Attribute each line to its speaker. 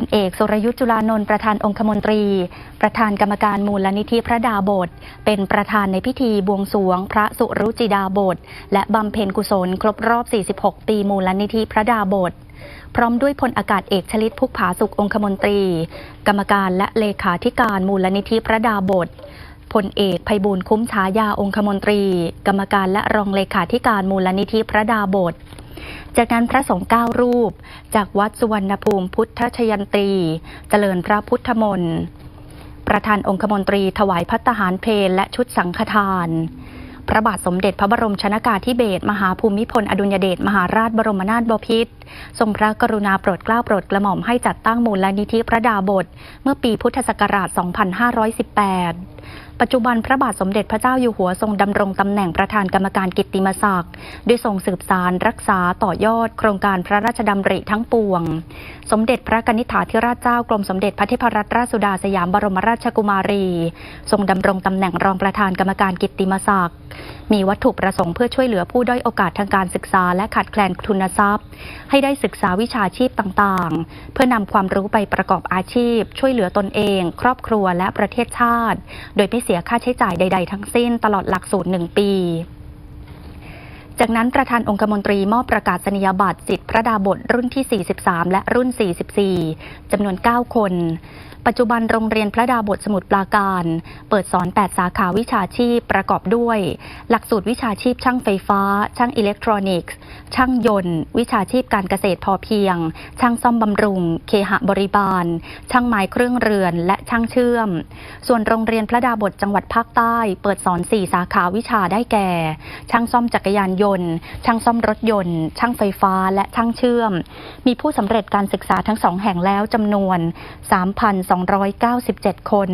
Speaker 1: ลเอกสุรยุทธ์จุลานนท์ประธานองคมนตรี ประธานกรรมการมูลนิธิพระดาบท เป็นประธานในพิธีบวงสวง พระสุรุจิดาบท และบำเพ็ญกุศล ครบรอบ 46 ปีมูลนิธิพระดาบท พร้อมด้วยพลอากาศเอกชลิตพุกผาสุของคมนตรี กรรมการและเลขาธิการมูลนิธิพระดาบทพลเอกภัยบูลย์คุ้มฉายาองคมนตรี กรรมการและรองเลขาธิการมูลนิธิพระดาบท จากนั้นพระสงฆ์เก้ารูป จากวัดสุวรรณภูมิพุทธชยันตี เจริญพระพุทธมนต์ประธานองคมนตรีถวายพัตตาหารเพลและชุดสังฆทาน พระบาทสมเด็จพระบรมชนากาธิเบศรมหาภูมิพลอดุลยเดชมหาราชบรมนาถบพิตรทรงพระกรุณาโปรดเกล้าโปรดกระหม่อมให้จัดตั้งมูลนิธิพระดาบท เมื่อปีพุทธศักราช 2518 ปัจจุบันพระบาทสมเด็จพระเจ้าอยู่หัวทรงดำรงตำแหน่งประธานกรรมการกิตติมศักดิ์ด้วยทรงสืบสารรักษาต่อยอด โครงการพระราชดำริทั้งปวง สมเด็จพระกนิษฐาธิราชเจ้ากรมสมเด็จพระเทพรัตนราชสุดาสยามบรมราชกุมารี ทรงดำรงตำแหน่งรองประธานกรรมการกิตติมศักดิ์ มีวัตถุประสงค์เพื่อช่วยเหลือผู้ด้อยโอกาสทางการศึกษา และขาดแคลนทุนทรัพย์ ให้ได้ศึกษาวิชาชีพต่างๆ เพื่อนำความรู้ไปประกอบอาชีพ ช่วยเหลือตนเอง ครอบครัวและประเทศชาติ โดยไม่เสียค่าใช้จ่ายใด ๆ ทั้งสิ้นตลอดหลักสูตรหนึ่งปี จากนั้นประธานองคมนตรีมอบประกาศนียบัตรสิทธิพระดาบทรุ่นที่ 43 และรุ่น 44 จำนวน 9 คน ปัจจุบันโรงเรียนพระดาบทสมุทรปราการ เปิดสอน 8 สาขาวิชาชีพประกอบด้วย หลักสูตรวิชาชีพช่างไฟฟ้า ช่างอิเล็กทรอนิกส์ ช่างยนต์ วิชาชีพการเกษตรพอเพียง ช่างซ่อมบำรุง เคหะบริบาล ช่างไม้เครื่องเรือนและช่างเชื่อม ส่วนโรงเรียนพระดาบทจังหวัดภาคใต้ เปิดสอน 4 สาขาวิชาได้แก่ ช่างซ่อมจักรยานยนต์ ช่างซ่อมรถยนต์ ช่างไฟฟ้า และช่างเชื่อม มีผู้สำเร็จการศึกษาทั้งสองแห่งแล้วจำนวน 3,297 คน